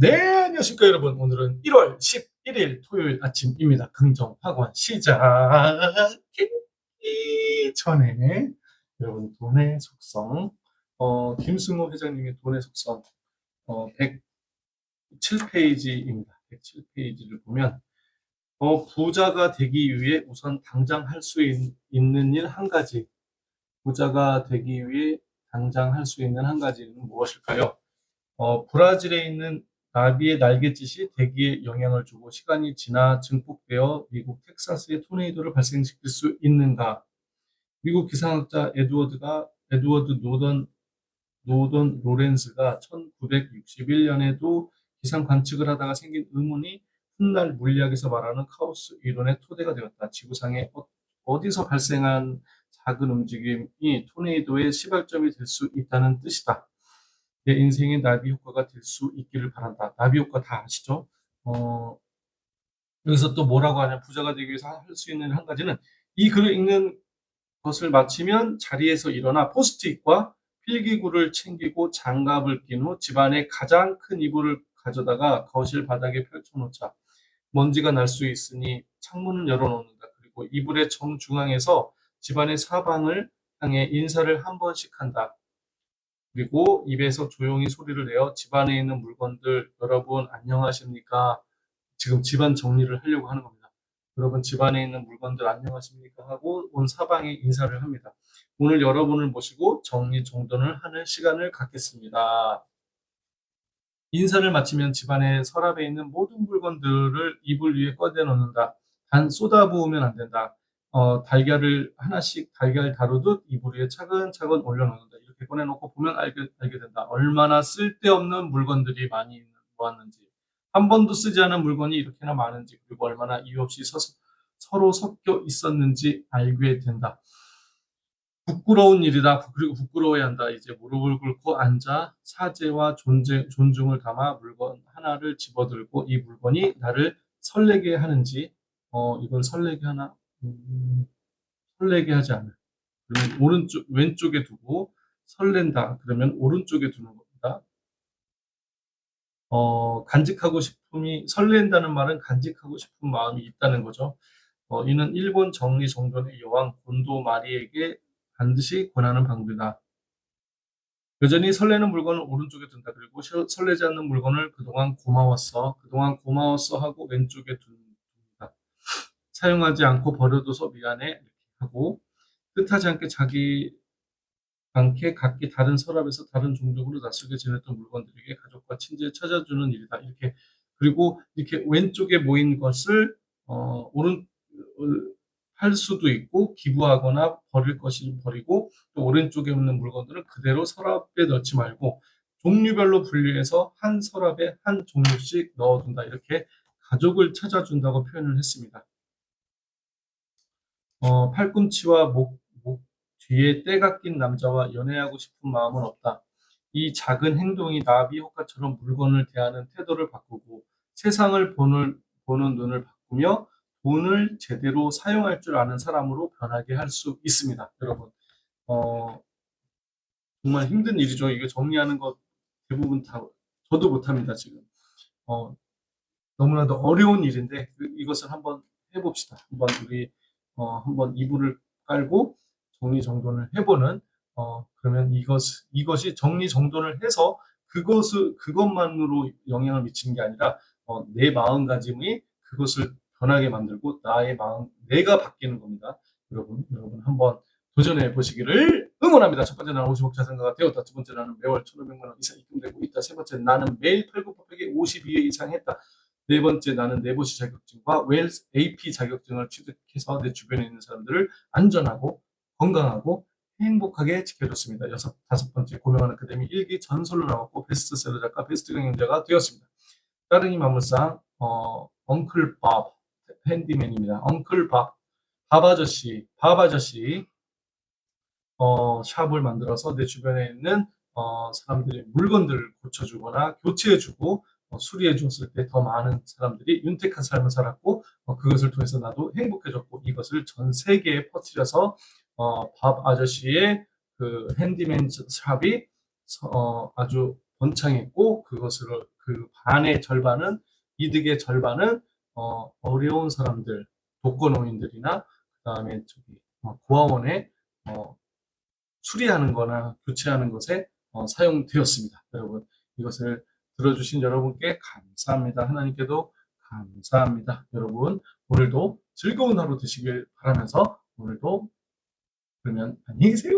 네, 안녕하십니까 여러분. 오늘은 1월 11일 토요일 아침입니다. 긍정 학원 시작하기 전에 여러분 돈의 속성, 어, 김승호 회장님의 돈의 속성, 어, 107페이지입니다. 107페이지를 보면 어, 부자가 되기 위해 우선 당장 할 수 있는 일 한 가지, 부자가 되기 위해 당장 할 수 있는 한 가지는 무엇일까요? 어, 브라질에 있는 나비의 날갯짓이 대기에 영향을 주고 시간이 지나 증폭되어 미국 텍사스에 토네이도를 발생시킬 수 있는가? 미국 기상학자 에드워드가 에드워드 노던 노던 로렌스가 1961년에도 기상 관측을 하다가 생긴 의문이 훗날 물리학에서 말하는 카오스 이론의 토대가 되었다. 지구상에 어- 어디서 발생한 작은 움직임이 토네이도의 시발점이 될 수 있다는 뜻이다. 내 인생의 나비 효과가 될 수 있기를 바란다. 나비 효과 다 아시죠? 어, 여기서 또 뭐라고 하냐. 부자가 되기 위해서 할 수 있는 한 가지는 이 글을 읽는 것을 마치면 자리에서 일어나 포스트잇과 필기구를 챙기고 장갑을 낀 후 집안의 가장 큰 이불을 가져다가 거실 바닥에 펼쳐놓자. 먼지가 날 수 있으니 창문을 열어놓는다. 그리고 이불의 정중앙에서 집안의 사방을 향해 인사를 한 번씩 한다. 그리고 입에서 조용히 소리를 내어 집안에 있는 물건들 여러분 안녕하십니까? 지금 집안 정리를 하려고 하는 겁니다. 여러분 집안에 있는 물건들 안녕하십니까? 하고 온 사방에 인사를 합니다. 오늘 여러분을 모시고 정리 정돈을 하는 시간을 갖겠습니다. 인사를 마치면 집안의 서랍에 있는 모든 물건들을 이불 위에 꺼내 놓는다. 단 쏟아부으면 안 된다. 어, 달걀을 하나씩 달걀 다루듯 이불 위에 차근차근 올려놓는다. 꺼내놓고 보면 알게, 알게 된다. 얼마나 쓸데없는 물건들이 많이 모았는지, 한 번도 쓰지 않은 물건이 이렇게나 많은지, 그리고 얼마나 이유 없이 서, 서로 섞여 있었는지 알게 된다. 부끄러운 일이다. 그리고 부끄러워야 한다. 이제 무릎을 꿇고 앉아 사죄와 존재, 존중을 담아 물건 하나를 집어들고 이 물건이 나를 설레게 하는지, 어, 이건 설레게 하나? 음, 설레게 하지. 그러면 오른쪽, 왼쪽에 두고 설렌다. 그러면 오른쪽에 두는 겁니다. 어, 간직하고 싶음이, 설렌다는 말은 간직하고 싶은 마음이 있다는 거죠. 어, 이는 일본 정리 정돈의 여왕 곤도 마리에게 반드시 권하는 방법이다. 여전히 설레는 물건을 오른쪽에 둔다. 그리고 셔- 설레지 않는 물건을 그동안 고마웠어. 그동안 고마웠어 하고 왼쪽에 둔다. 사용하지 않고 버려둬서 미안해. 이렇게 하고 뜻하지 않게 자기 않게 각기 다른 서랍에서 다른 종족으로 낯설게 지냈던 물건들에게 가족과 친지에 찾아주는 일이다. 이렇게 그리고 이렇게 왼쪽에 모인 것을 어, 오른 어, 할 수도 있고 기부하거나 버릴 것이 버리고 또 오른쪽에 있는 물건들은 그대로 서랍에 넣지 말고 종류별로 분리해서 한 서랍에 한 종류씩 넣어둔다. 이렇게 가족을 찾아준다고 표현을 했습니다. 어, 팔꿈치와 목, 목 뒤에 때가 낀 남자와 연애하고 싶은 마음은 없다. 이 작은 행동이 나비 효과처럼 물건을 대하는 태도를 바꾸고 세상을 보는, 보는 눈을 바꾸며 돈을 제대로 사용할 줄 아는 사람으로 변하게 할 수 있습니다. 여러분, 어, 정말 힘든 일이죠. 이거 정리하는 것 대부분 다 저도 못합니다, 지금. 어, 너무나도 어려운 일인데 그- 이것을 한번 해봅시다. 한번 우리 어, 한번 이불을 깔고 정리정돈을 해보는 어, 그러면 이것 이것이 정리정돈을 해서 그것을 그것만으로 영향을 미치는 게 아니라 어, 내 마음가짐이 그것을 변하게 만들고 나의 마음 내가 바뀌는 겁니다. 여러분 여러분 한번 도전해 보시기를 응원합니다. 첫 번째 나는 50억 자산가가 되었다. 두 번째 나는 매월 1,500만 원 이상 입금되고 있다. 세 번째 나는 매일 팔굽혀펴기 52회 이상 했다. 네 번째 나는 네보시 자격증과 웰스 AP 자격증을 취득해서 내 주변에 있는 사람들을 안전하고 건강하고 행복하게 지켜줬습니다. 여섯 다섯 번째 고명한 아카데미 일기 전설로 나왔고 베스트셀러 작가 베스트 경영자가 되었습니다. 따릉이 마물상 어 엉클 밥 핸디맨입니다. 엉클 밥, 밥 아저씨, 밥 아저씨 어 샵을 만들어서 내 주변에 있는 어 사람들의 물건들을 고쳐주거나 교체해주고 어, 수리해 줬을 때 더 많은 사람들이 윤택한 삶을 살았고 어, 그것을 통해서 나도 행복해졌고 이것을 전 세계에 퍼뜨려서 어, 밥 아저씨의 그 핸디맨 샵이 서- 어, 아주 번창했고 그것을 그 반의 절반은 이득의 절반은 어, 어려운 사람들 독거노인들이나 그다음에 저기 어, 고아원에 어, 수리하는 거나 교체하는 것에 어, 사용되었습니다. 여러분 이것을 들어주신 여러분께 감사합니다. 하나님께도 감사합니다. 여러분 오늘도 즐거운 하루 되시길 바라면서 오늘도 그러면 안녕히 계세요.